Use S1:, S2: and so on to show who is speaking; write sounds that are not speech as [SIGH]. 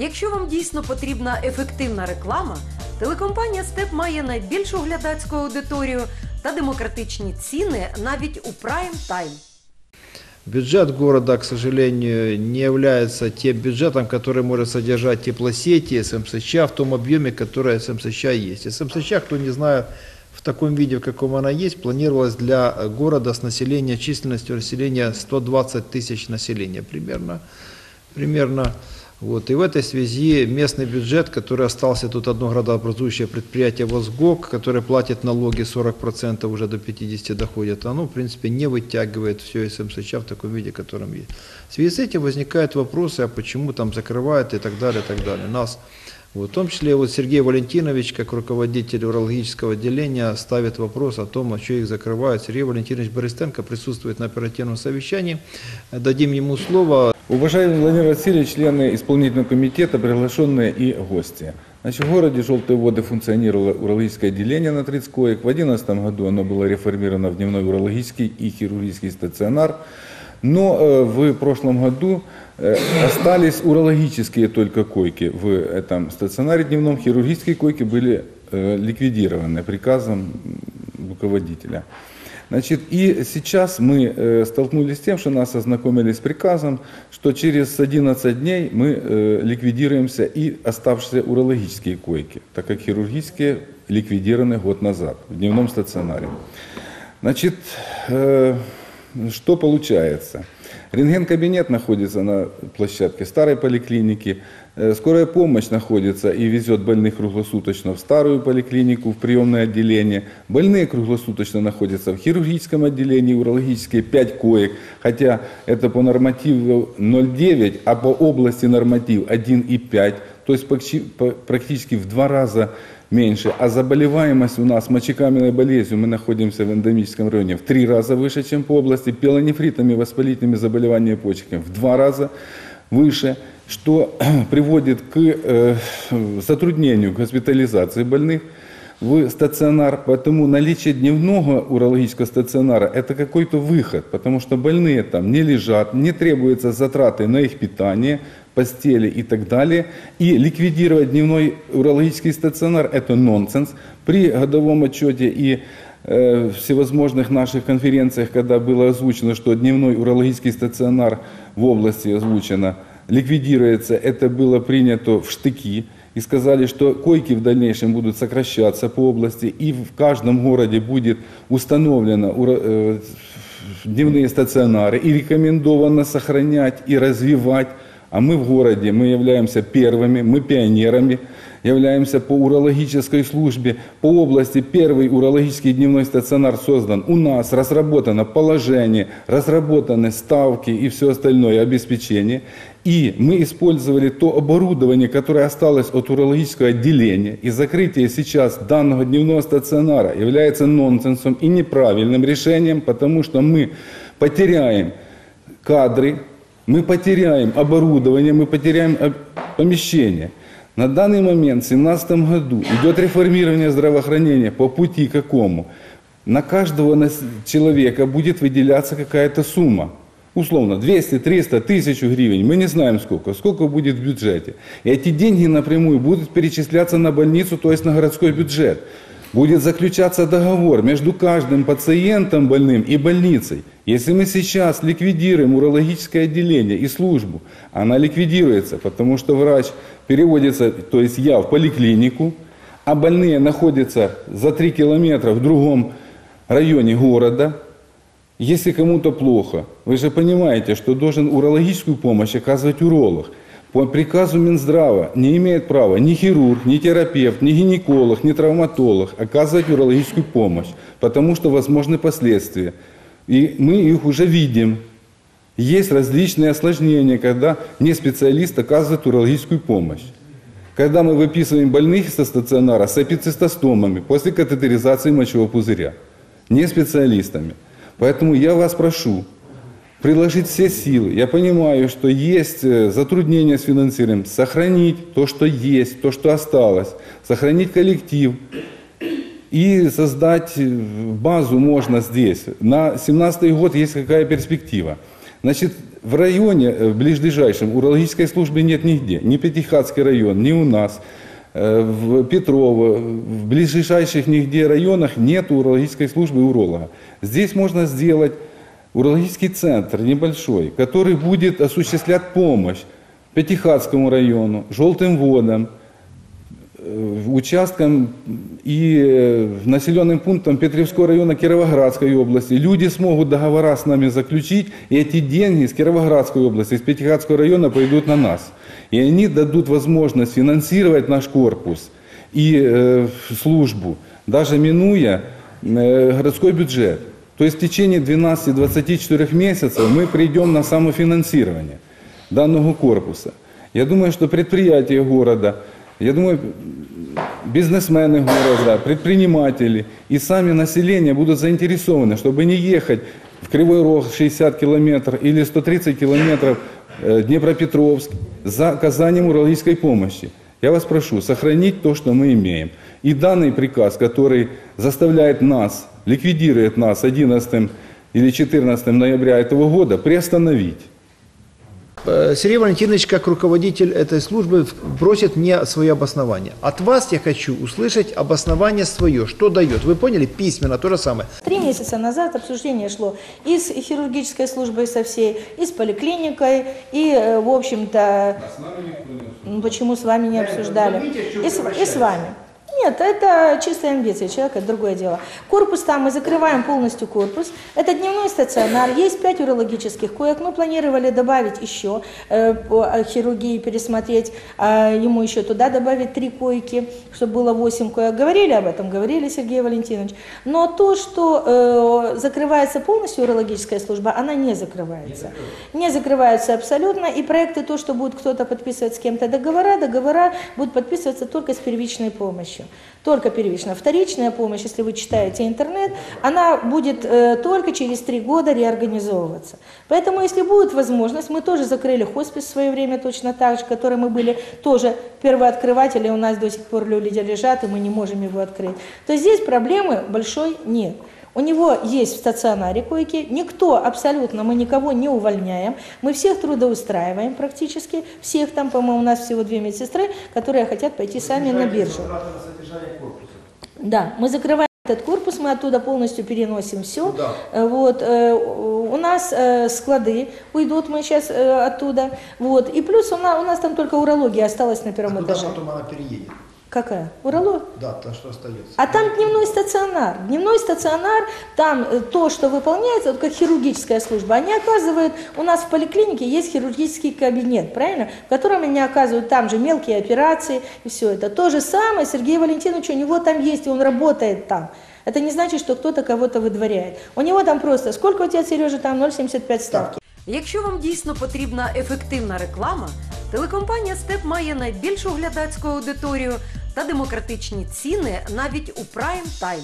S1: Якщо вам дійсно потрібна ефективна реклама, телекомпанія Степ має найбільшу глядацьку аудиторію та демократичні ціни навіть у прайм тайм.
S2: Бюджет города, к сожалению, не является тем бюджетом, который может содержать теплосети, СМСЧ в том объеме, который СМСЧ есть. СМСЧ, кто не знает, в таком виде, в каком она есть, планировалась для города с населением, численностью населения 120 тысяч населения примерно. примерно. Вот. И в этой связи местный бюджет, который остался тут одно градообразующее предприятие ВОСГОК, которое платит налоги 40% уже до 50 доходит, оно в принципе не вытягивает все СМСЧ в таком виде, в котором есть. В связи с этим возникают вопросы, а почему там закрывают и так далее, и так далее. Нас вот, в том числе вот Сергей Валентинович, как руководитель урологического отделения, ставит вопрос о том, а что их закрывают. Сергей Валентинович Борисенко присутствует на оперативном совещании. Дадим ему слово.
S3: Уважаемый Владимир Васильевич, члены исполнительного комитета, приглашенные и гости. Значит, в городе Желтые воды функционировало урологическое отделение на 30 коек. В 2011 году оно было реформировано в дневной урологический и хирургический стационар. Но э, в прошлом году э, остались урологические только койки в этом стационаре дневном. Хирургические койки были э, ликвидированы приказом руководителя. Значит, и сейчас мы э, столкнулись с тем, что нас ознакомили с приказом, что через 11 дней мы э, ликвидируемся и оставшиеся урологические койки, так как хирургические ликвидированы год назад в дневном стационаре. Значит, э, что получается? Рентген-кабинет находится на площадке старой поликлиники. Э, Скорая помощь находится и везет больных круглосуточно в старую поликлинику, в приемное отделение. Больные круглосуточно находятся в хирургическом отделении, урологические 5 коек, хотя это по нормативу 0,9, а по области норматив 1,5, то есть почти- по- практически в два раза меньше. А заболеваемость у нас мочекаменной болезнью, мы находимся в эндемическом районе, в три раза выше, чем по области, пелонефритами, воспалительными заболеваниями почек в два раза выше, что [CLEARS THROAT] приводит к э, затруднению госпитализации больных в стационар, поэтому наличие дневного урологического стационара – это какой-то выход, потому что больные там не лежат, не требуются затраты на их питание, постели и так далее. И ликвидировать дневной урологический стационар – это нонсенс. При годовом отчете и э, всевозможных наших конференциях, когда было озвучено, что дневной урологический стационар в области озвучено, ликвидируется, это было принято в штыки. И сказали, что койки в дальнейшем будут сокращаться по области, и в каждом городе будет установлено э, дневные стационары, и рекомендовано сохранять и развивать. А мы в городе, мы являемся первыми, мы пионерами, являемся по урологической службе. По области первый урологический дневной стационар создан у нас, разработано положение, разработаны ставки и все остальное обеспечение. И мы использовали то оборудование, которое осталось от урологического отделения. И закрытие сейчас данного дневного стационара является нонсенсом и неправильным решением, потому что мы потеряем кадры, мы потеряем оборудование, мы потеряем э, помещение. На данный момент, в 2017 году, идет реформирование здравоохранения по пути какому? На каждого человека будет выделяться какая-то сумма. Условно, 200, 300, 1000 гривен, мы не знаем сколько, сколько будет в бюджете. И эти деньги напрямую будут перечисляться на больницу, то есть на городской бюджет. Будет заключаться договор между каждым пациентом больным и больницей. Если мы сейчас ликвидируем урологическое отделение и службу, она ликвидируется, потому что врач переводится, то есть я в поликлинику, а больные находятся за 3 километра в другом районе города, если кому-то плохо, вы же понимаете, что должен урологическую помощь оказывать уролог. По приказу Минздрава не имеет права ни хирург, ни терапевт, ни гинеколог, ни травматолог оказывать урологическую помощь, потому что возможны последствия. И мы их уже видим. Есть различные осложнения, когда не специалист оказывает урологическую помощь. Когда мы выписываем больных со стационара с эпицистостомами после катетеризации мочевого пузыря, не специалистами. Поэтому я вас прошу приложить все силы. Я понимаю, что есть э, затруднения с финансированием. Сохранить то, что есть, то, что осталось. Сохранить коллектив. И создать э, базу можно здесь. На 17 год есть какая перспектива. Значит, В районе, э, в ближайшем, урологической службы нет нигде. Ни Пятихатский район, ни у нас. В Петрово, в ближайших нигде районах нет урологической службы уролога. Здесь можно сделать урологический центр небольшой, который будет осуществлять помощь Пятихатскому району, Желтым водам, э, участкам и э, населенным пунктам Петрівського района Кировоградской области. Люди смогут договора с нами заключить, и эти деньги с Кировоградской области, с Пятихатского района пойдут на нас. И они дадут возможность финансировать наш корпус и э, службу, даже минуя э, городской бюджет. То есть в течение 12-24 месяцев мы придем на самофинансирование данного корпуса. Я думаю, что предприятия города, я думаю, бизнесмены города, предприниматели и сами население будут заинтересованы, чтобы не ехать в Кривой Рог 60 километров или 130 километров э, Днепропетровск за оказанием урологической помощи. Я вас прошу сохранить то, что мы имеем. И данный приказ, который заставляет нас, ликвидирует нас 11 или 14 ноября этого года, приостановить.
S2: Э, Сергей Валентинович, как руководитель этой службы, просит мне свое обоснование. От вас я хочу услышать обоснование свое. Что дает? Вы поняли? Письменно то же самое.
S4: Три месяца назад обсуждение шло и с хирургической службой со всей, и с поликлиникой, и, э, в общем-то, ну, почему с вами не обсуждали? И с, и с вами. Нет, это чистая амбиция человека, это другое дело. Корпус там, мы закрываем полностью корпус. Это дневной стационар, есть пять урологических коек. Мы планировали добавить еще э, по э, хирургии, пересмотреть, а ему еще туда добавить три койки, чтобы было восемь коек. Говорили об этом, говорили Сергей Валентинович. Но то, что э, закрывается полностью урологическая служба, она не закрывается. Не закрываются абсолютно. И проекты, то, что будет кто-то подписывать с кем-то договора, договора будут подписываться только с первичной помощью. Только первичная. Вторичная помощь, если вы читаете интернет, она будет э, только через три года реорганизовываться. Поэтому, если будет возможность, мы тоже закрыли хоспис в свое время точно так же, который мы были тоже первооткрыватели, у нас до сих пор люди лежат, и мы не можем его открыть. То есть здесь проблемы большой нет. У него есть в стационаре койки, никто абсолютно, мы никого не увольняем, мы всех трудоустраиваем практически, всех там, по-моему, у нас всего две медсестры, которые хотят пойти сами на биржу. Да, мы закрываем этот корпус, мы оттуда полностью переносим все. Вот, э, у нас э, склады уйдут, мы сейчас оттуда. Вот, и плюс у нас, у нас там только урология осталась на первом этаже.
S2: она переедет?
S4: Какая? Урология?
S2: Да, то, что остается.
S4: А там дневной стационар. Дневной стационар, там э, то, что выполняется, вот как хирургическая служба, они оказывают, у нас в поликлинике есть хирургический кабинет, правильно? В котором они оказывают там же мелкие операции и все это. То же самое Сергей Валентинович, у него там есть, и он работает там. Это не значит, что кто-то кого-то выдворяет. У него там просто, сколько у тебя, Сережа, там 0,75 ставки?
S1: Якщо вам дійсно потрібна ефективна реклама, телекомпанія Степ має найбільшу глядацьку аудиторію та демократичні ціни навіть у прайм тайм.